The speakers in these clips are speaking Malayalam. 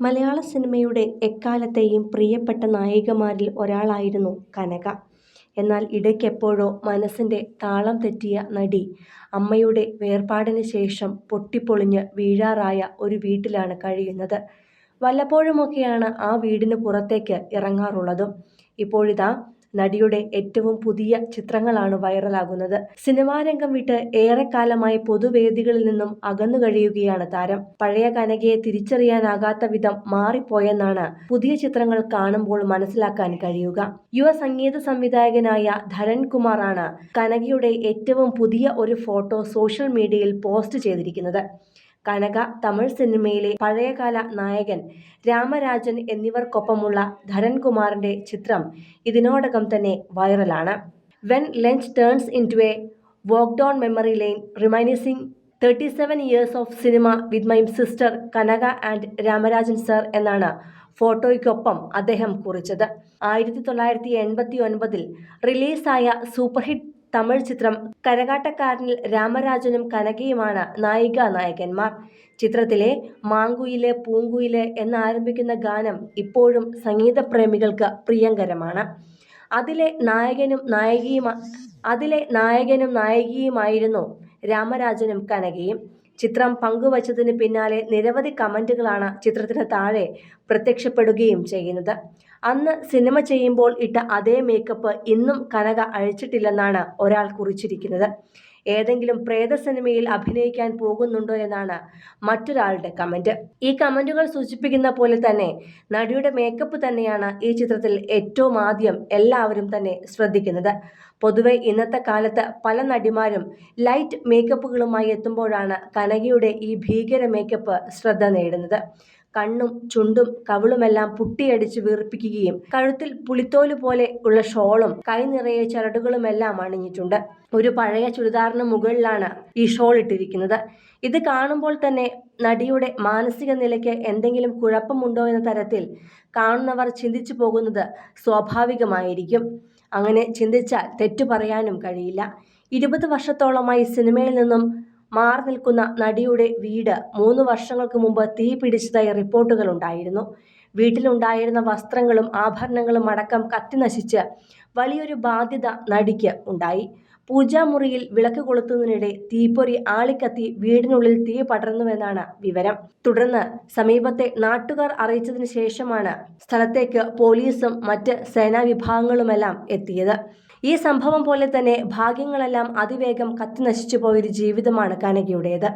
മലയാള സിനിമയുടെ എക്കാലത്തെയും പ്രിയപ്പെട്ട നായികമാരിൽ ഒരാളായിരുന്നു കനക. എന്നാൽ ഇടയ്ക്കെപ്പോഴോ മനസ്സിന്റെ താളം തെറ്റിയ നടി അമ്മയുടെ വേർപാടിന് ശേഷം പൊട്ടിപ്പൊളിഞ്ഞ് വീഴാറായ ഒരു വീട്ടിലാണ് കഴിയുന്നത്. വല്ലപ്പോഴുമൊക്കെയാണ് ആ വീടിന് പുറത്തേക്ക് ഇറങ്ങാറുള്ളതും. ഇപ്പോഴിതാ നടിയുടെ ഏറ്റവും പുതിയ ചിത്രങ്ങളാണ് വൈറലാകുന്നത്. സിനിമാരംഗം വിട്ട് ഏറെക്കാലമായി പൊതുവേദികളിൽ നിന്നും അകന്നു കഴിയുകയാണ് താരം. പഴയ കനകയെ തിരിച്ചറിയാനാകാത്ത വിധം മാറിപ്പോയെന്നാണ് പുതിയ ചിത്രങ്ങൾ കാണുമ്പോൾ മനസ്സിലാക്കാൻ കഴിയുക. യുവ സംഗീത സംവിധായകനായ ധരൺ കുമാറാണ് കനകയുടെ ഏറ്റവും പുതിയ ഒരു ഫോട്ടോ സോഷ്യൽ മീഡിയയിൽ പോസ്റ്റ് ചെയ്തിരിക്കുന്നത്. കനക തമിഴ് സിനിമയിലെ പഴയകാല നായകൻ രാമരാജൻ എന്നിവർക്കൊപ്പമുള്ള ധരൻകുമാറിന്റെ ചിത്രം ഇതിനോടകം തന്നെ വൈറലാണ്. When lunch turns into a walk down memory റിമൈനിസിംഗ് thirty seven years of cinema with my sister Kanaka and Ramarajan sir എന്നാണ് ഫോട്ടോയ്ക്കൊപ്പം അദ്ദേഹം കുറിച്ചത്. ആയിരത്തി തൊള്ളായിരത്തി എൺപത്തി ഒൻപതിൽ റിലീസായ സൂപ്പർഹിറ്റ് തമിഴ് ചിത്രം കരകാട്ടക്കാരനിൽ രാമരാജനും കനകയുമാണ് നായികാനായകന്മാർ. ചിത്രത്തിലെ മാങ്കുയിൽ പൂങ്കുയിൽ എന്നാരംഭിക്കുന്ന ഗാനം ഇപ്പോഴും സംഗീതപ്രേമികൾക്ക് പ്രിയങ്കരമാണ്. അതിലെ നായകനും അതിലെ നായകനും നായികയുമായിരുന്നു രാമരാജനും കനകയും. ചിത്രം പങ്കുവച്ചതിന് പിന്നാലെ നിരവധി കമന്റുകളാണ് ചിത്രത്തിന് താഴെ പ്രത്യക്ഷപ്പെടുകയും ചെയ്യുന്നത്. അന്ന് സിനിമ ചെയ്യുമ്പോൾ ഇട്ട അതേ മേക്കപ്പ് ഇന്നും കനക അഴിച്ചിട്ടില്ലെന്നാണ് ഒരാൾ കുറിച്ചിരിക്കുന്നത്. ഏതെങ്കിലും പ്രേത സിനിമയിൽ അഭിനയിക്കാൻ പോകുന്നുണ്ടോ എന്നാണ് മറ്റൊരാളുടെ കമന്റ് ഈ കമന്റുകൾ സൂചിപ്പിക്കുന്ന പോലെ തന്നെ നടിയുടെ മേക്കപ്പ് തന്നെയാണ് ഈ ചിത്രത്തിൽ ഏറ്റവും ആദ്യം എല്ലാവരും തന്നെ ശ്രദ്ധിക്കുന്നത്. പൊതുവെ ഇന്നത്തെ കാലത്ത് പല നടിമാരും ലൈറ്റ് മേക്കപ്പുകളുമായി എത്തുമ്പോഴാണ് കനകയുടെ ഈ ഭീകര മേക്കപ്പ് ശ്രദ്ധ നേടുന്നത്. കണ്ണും ചുണ്ടും കവിളുമെല്ലാം പുട്ടിയടിച്ച് വീർപ്പിക്കുകയും കഴുത്തിൽ പുളിത്തോൽ പോലെ ഉള്ള ഷോളും കൈ നിറയെ ചരടുകളുമെല്ലാം അണിഞ്ഞിട്ടുണ്ട്. ഒരു പഴയ ചുരിദാറിന് മുകളിലാണ് ഈ ഷോൾ ഇട്ടിരിക്കുന്നത്. ഇത് കാണുമ്പോൾ തന്നെ നടിയുടെ മാനസിക നിലയ്ക്ക് എന്തെങ്കിലും കുഴപ്പമുണ്ടോ എന്ന തരത്തിൽ കാണുന്നവർ ചിന്തിച്ചു പോകുന്നത് സ്വാഭാവികമായിരിക്കും. അങ്ങനെ ചിന്തിച്ചാൽ തെറ്റു പറയാനും കഴിയില്ല. ഇരുപത് വർഷത്തോളമായി സിനിമയിൽ നിന്നും മാറി നിൽക്കുന്ന നടിയുടെ വീട് മൂന്ന് വർഷങ്ങൾക്ക് മുമ്പ് തീ തീപിടിച്ചതായി റിപ്പോർട്ടുകളുണ്ടായിരുന്നു. വീട്ടിലുണ്ടായിരുന്ന വസ്ത്രങ്ങളും ആഭരണങ്ങളും അടക്കം കത്തിനശിച്ച് വലിയൊരു ബാധ്യത നടിക്ക് ഉണ്ടായി. പൂജാമുറിയിൽ വിളക്ക് കൊളുത്തുന്നതിനിടെ തീപ്പൊരി ആളിക്കത്തി വീടിനുള്ളിൽ തീ പടർന്നുവെന്നാണ് വിവരം. തുടർന്ന് സമീപത്തെ നാട്ടുകാർ അറിയിച്ചതിന് ശേഷമാണ് സ്ഥലത്തേക്ക് പോലീസും മറ്റ് സേനാ വിഭാഗങ്ങളുമെല്ലാം എത്തിയത്. ഈ സംഭവം പോലെ തന്നെ ഭാഗ്യങ്ങളെല്ലാം അതിവേഗം കത്തിനശിച്ചുപോയൊരു ജീവിതമാണ് കനകയുടേത്.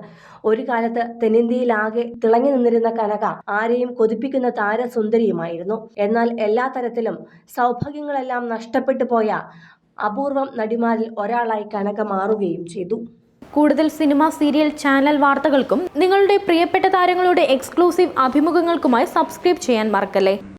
ഒരു കാലത്ത് തെന്നിന്ത്യയിലാകെ തിളങ്ങി നിന്നിരുന്ന കനക ആരെയും കൊതിപ്പിക്കുന്ന താരസുന്ദരിയുമായിരുന്നു. എന്നാൽ എല്ലാ തരത്തിലും സൗഭാഗ്യങ്ങളെല്ലാം നഷ്ടപ്പെട്ടു പോയ അപൂർവം നടിമാരിൽ ഒരാളായി കനക മാറുകയും ചെയ്തു. കൂടുതൽ സിനിമ, സീരിയൽ, ചാനൽ വാർത്തകൾക്കും നിങ്ങളുടെ പ്രിയപ്പെട്ട താരങ്ങളുടെ എക്സ്ക്ലൂസീവ് അഭിമുഖങ്ങൾക്കുമായി സബ്സ്ക്രൈബ് ചെയ്യാൻ മറക്കല്ലേ